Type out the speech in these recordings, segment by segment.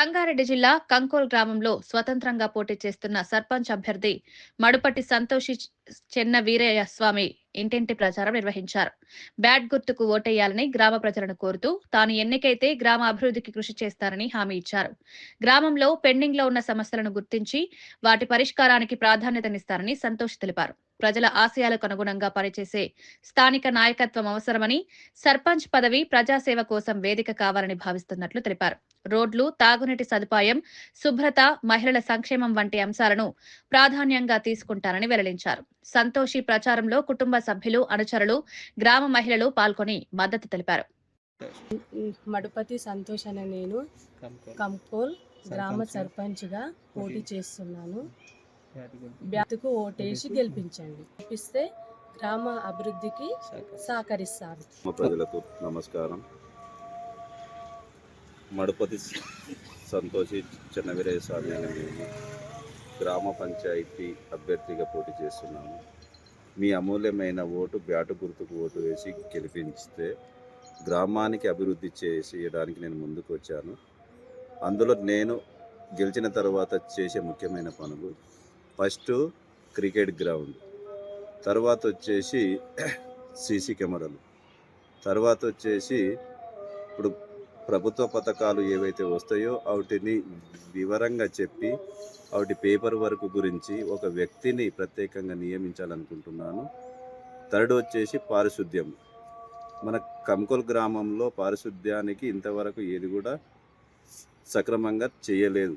సంగారెడ్డి జిల్లా కంకోల్ గ్రామంలో స్వతంత్రంగా పోటీ చేస్తున్న సర్పంచ్ అభ్యర్థి మడుపట్టి సంతోషి చెన్న వీరయ్య స్వామి ఇంటింటి ప్రచారం నిర్వహించారు. బ్యాట్ గుర్తుకు ఓటేయాలని గ్రామ ప్రజలను కోరుతూ తాను ఎన్నికైతే గ్రామ అభివృద్ధికి కృషి చేస్తారని హామీ ఇచ్చారు. గ్రామంలో పెండింగ్లో ఉన్న సమస్యలను గుర్తించి వాటి పరిష్కారానికి ప్రాధాన్యతనిస్తారని సంతోష్ తెలిపారు. ప్రజల ఆశయాలకు అనుగుణంగా పనిచేసే స్థానిక నాయకత్వం అవసరమని సర్పంచ్ పదవి ప్రజాసేవ కోసం వేదిక కావాలని భావిస్తున్నట్లు తెలిపారు. రోడ్లు తాగునీటి సదుపాయం శుభ్రత మహిళల సంక్షేమం వంటి అంశాలను ప్రాధాన్యంగా తీసుకుంటారని వెల్లడించారు. సంతోషి ప్రచారంలో కుటుంబ సభ్యులు అనుచరులు గ్రామ మహిళలు పాల్గొని మద్దతు తెలిపారు. మడుపతి సంతోష్ అనే నేను కంకోల్. గ్రామ సర్పంచ్గా పోటీ చేస్తున్నాను. బ్యాతుకు ఓటేసి గెలిపించండి. గెలిపిస్తే గ్రామ అభివృద్ధికి సహకరిస్తారు. మా ప్రజలకు నమస్కారం. మడుపతి సంతోషి చెన్నవీరయ్య స్వామి అనే మేము గ్రామ పంచాయతీ అభ్యర్థిగా పోటీ చేస్తున్నాము. మీ అమూల్యమైన ఓటు బ్యాటు గుర్తుకు ఓటు వేసి గెలిపిస్తే గ్రామానికి అభివృద్ధి చేయడానికి నేను ముందుకు వచ్చాను. అందులో నేను గెలిచిన తర్వాత చేసే ముఖ్యమైన పనులు ఫస్ట్ క్రికెట్ గ్రౌండ్ తర్వాత వచ్చేసి సీసీ కెమెరాలు తర్వాత వచ్చేసి ఇప్పుడు ప్రభుత్వ పథకాలు ఏవైతే వస్తాయో వాటిని వివరంగా చెప్పి వాటి పేపర్ వర్క్ గురించి ఒక వ్యక్తిని ప్రత్యేకంగా నియమించాలనుకుంటున్నాను. థర్డ్ వచ్చేసి పారిశుద్ధ్యం. మన కంకోల్ గ్రామంలో పారిశుద్ధ్యానికి ఇంతవరకు ఏది కూడా సక్రమంగా చేయలేదు.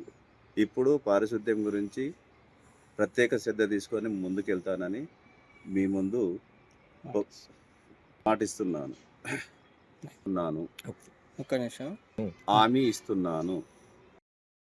ఇప్పుడు పారిశుద్ధ్యం గురించి ప్రత్యేక శ్రద్ధ తీసుకొని ముందుకెళ్తానని మీ ముందు మాటిస్తున్నాను. ఉన్నాను ఒక్క నిమిషం. హామీ ఇస్తున్నాను.